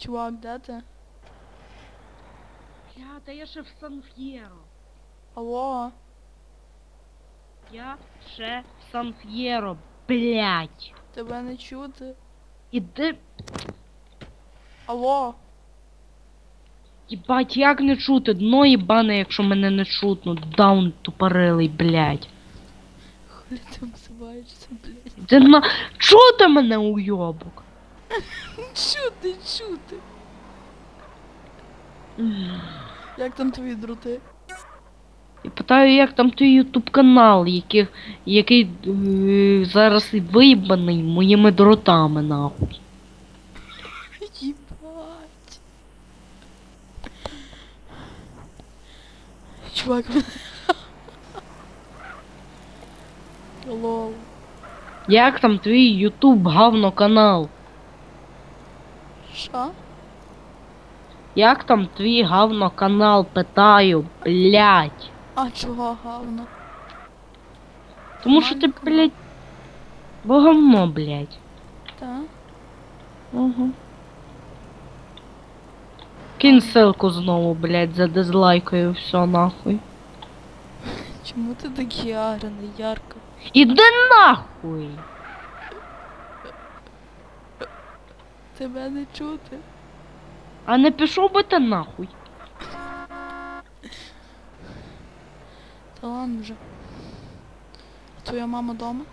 Чувак, де ти? Бля, та я ще в Сан-Ф'єро. Алло? Я ще в Сан-Ф'єро, блядь. Тебе не чути? Іди, Алло? їбать, як не чути? Дно їбане, якщо мене не чутно. Даун тупорилий, блядь. Хули ти обзиваєшся, блядь? Іди на... Чути мене, уйобок? Чути, чути. Як там твої дроти? І питаю, як там той ютуб канал, який, який е, зараз і виїбаний моїми дротами, нахуй. Їбать. Чувак. Лол. Як там твій ютуб гавно канал? Що? Як там твій гавно канал, питаю, блядь. А чого гавно? Тому що ти, блядь, Боговно, блядь. Та? Угу. Кинь ссылку знову, блядь, за дизлайкою все нахуй. Чому ти такий агрений, ярко? Іди нахуй! Тебе не чути. А не пішов би ти нахуй. Та ладно вже. Твоя мама дома?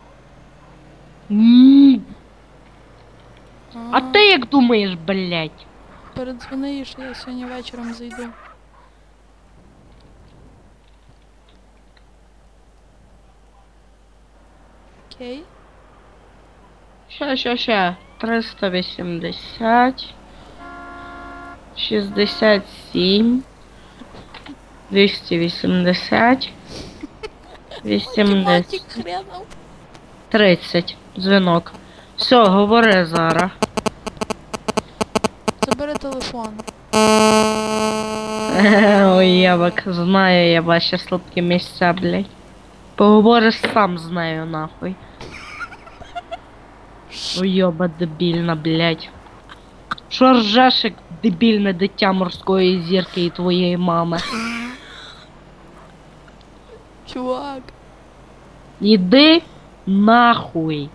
М, А ти як думаєш, блядь? Передзвони їй, що я сьогодні вечором зайду. Окей. Ща, ща, ща. 380. 67. 280. 80. Хренов. 30. Дзвінок. Все, говори зараз. Забери телефон. Ой, ябок, знаю я ваші слабкі місця, блядь. Поговориш сам з нею, нахуй. Уйоба дебільна, блядь. Що ржеш, як дебільне дитя морської зірки і твоєї мами? Чувак. Іди нахуй.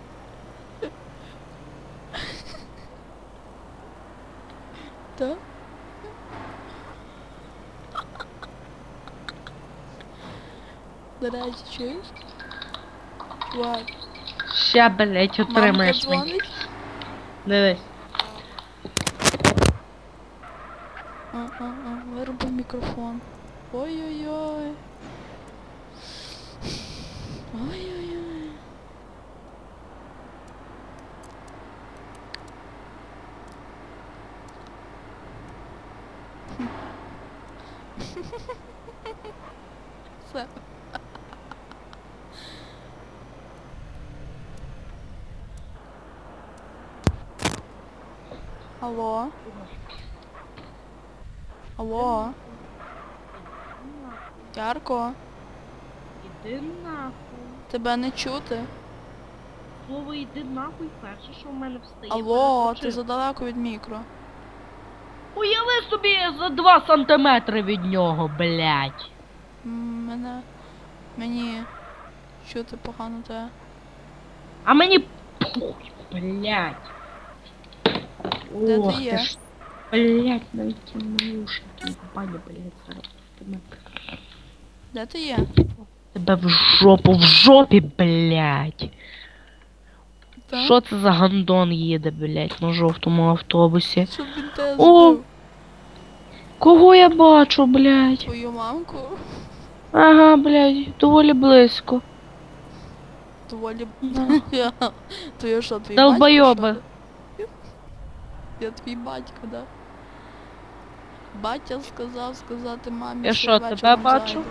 До речі, чуєш? Чувак. Ща, блядь, Мамка отримаєш мені. Дивись. А, а, а, вирубив мікрофон. Ой-ой-ой. Ой-ой-ой. Все. Алло. Алло. Ярко, Іди нахуй. тебе не чути. Слово йди нахуй перше, що в мене встає. Алло, ти задалеко від мікро. Уяви собі за 2 сантиметри від нього, блядь. Мене. Мені чути погано те. А мені блядь. Де Ох, ти є? ж, блядь, навіть ті наушники, баня, блядь, зараз. Тебе, Де ти є? тебе в жопу, в жопі, блядь. Та? Що це за гандон їде, блядь, на жовтому автобусі? Щоб він тебе О! збив? Кого я бачу, блядь? Твою мамку? Ага, блядь, доволі близько. Доволі... Да. То я що, твій Долбойоби. батько, що ли? Я твій батько, да? Батя сказав сказати мамі, Я що що, тебе бачу?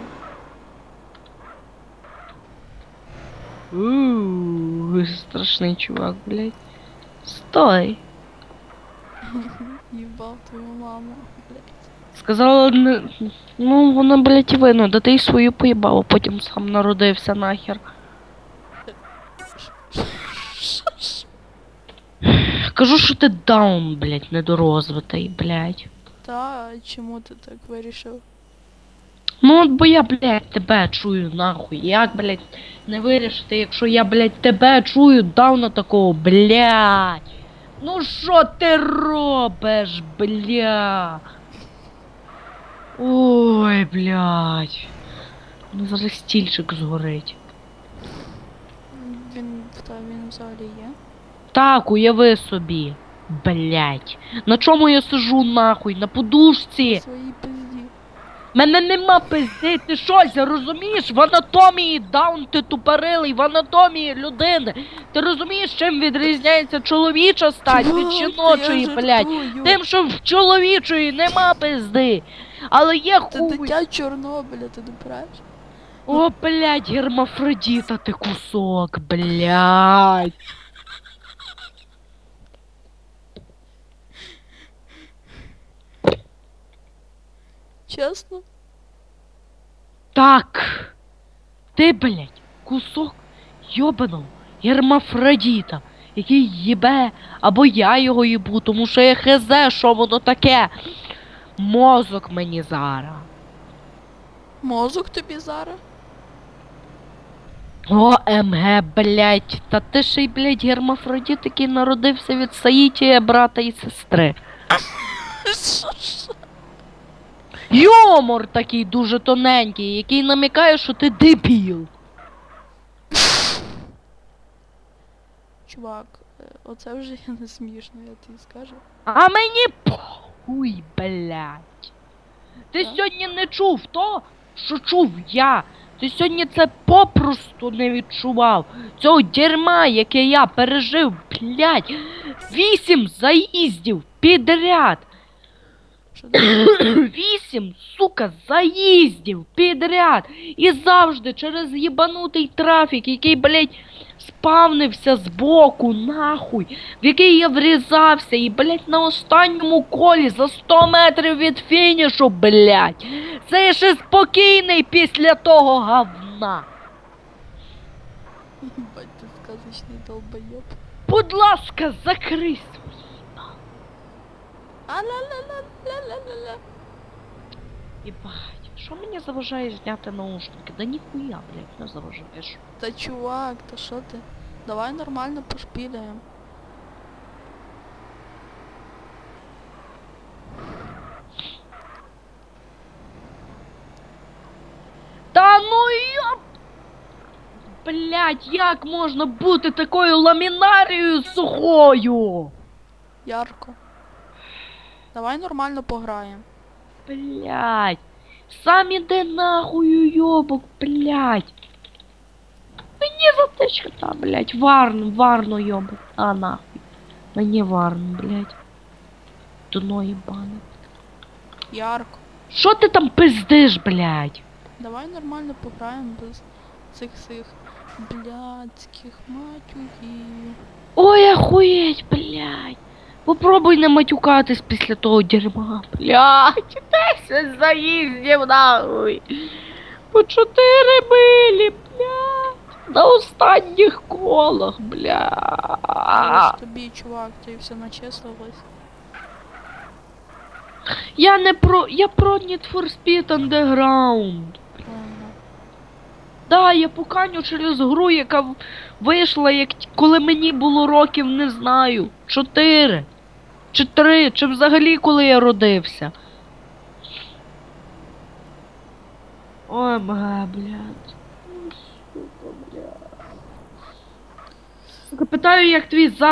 Ууу, страшний чувак, блядь. Стой. Їбав твою маму, блядь. Сказала, не... ну вона, блядь, і винна, да ти й свою поїбав, а потім сам народився нахер. Кажу, що ти даун, блядь, недорозвитий, блядь. Та чому ти так вирішив? Ну от бо я, блядь, тебе чую нахуй. Як, блядь, не вирішити, якщо я, блядь, тебе чую, дауна такого, блядь. Ну що ти робиш, бля? Ой, блядь. Ну зараз стільчик згорить. Він та він взагалі є. Так, уяви собі. Блядь. На чому я сижу нахуй? На подушці. Свої пизді. Мене нема пизди, ти щось розумієш? В анатомії даун ти тупорилий, в анатомії людини. Ти розумієш, чим відрізняється чоловіча стать від жіночої, жартую. Тим, що в чоловічої нема пизди. Але є Це хуй. дитя Чорнобиля, ти правиш? О, блядь, гермафродіта ти кусок, блядь. Чесно? Так. Ти, блядь, кусок йобаного гермафродіта, який їбе, або я його їбу, тому що я хезе, що воно таке. Мозок мені зараз. Мозок тобі зараз? О, МГ, блядь, та ти ще й, блядь, гермафродіт, який народився від Саїтія, брата і сестри. Що? Юмор такий дуже тоненький, який намікає, що ти дебіл. Чувак, е, оце вже не смішно, я тобі скажу. А мені похуй, блядь. Ти Так. сьогодні не чув то, що чув я. Ти сьогодні це попросту не відчував. Цього дерьма, яке я пережив, блядь. Вісім заїздів підряд. Вісім, сука, заїздів підряд. І завжди через їбанутий трафік, який, блядь, спавнився збоку, нахуй, в який я врізався, і, блядь, на останньому колі за 100 метрів від фінішу, блядь. Це я ще спокійний після того говна. Бать, ти сказочний долбойоб. Будь ласка, закрий свої. А-ла-ла-ла-ла-ла-ла-ла. Єбать, що мені заважає зняти наушники? Да ніхуя, блядь, не заважаєш. Та чувак, та що ти? Давай нормально пошпіляємо. Та ну йоп! Блять, як можна бути такою ламінарією сухою? Ярко. Давай нормально пограємо. Блять. Сам іди нахуй, уйобок, блять. Мені затичка та, блять, варно, варно, йобок. А нахуй. Мені варно, блять. Дно їбане. Ярко. Що ти там пиздиш, блять? Давай нормально пограємо без цих цих блядських матюгів. Ой, охуєть, блядь. Попробуй не матюкатись після того дерьма, блядь. Десять заїздів нахуй. По чотири милі, блядь. На останніх колах, блядь. ж тобі, чувак, ти все начислилось. Я не про. Я про Need for Speed Underground. Да, я поканю через гру, яка вийшла, як коли мені було років, не знаю. Чотири. Чи три, чи взагалі коли я родився. Ой, мага, блядь. Сука, блядь. Питаю, як твій за.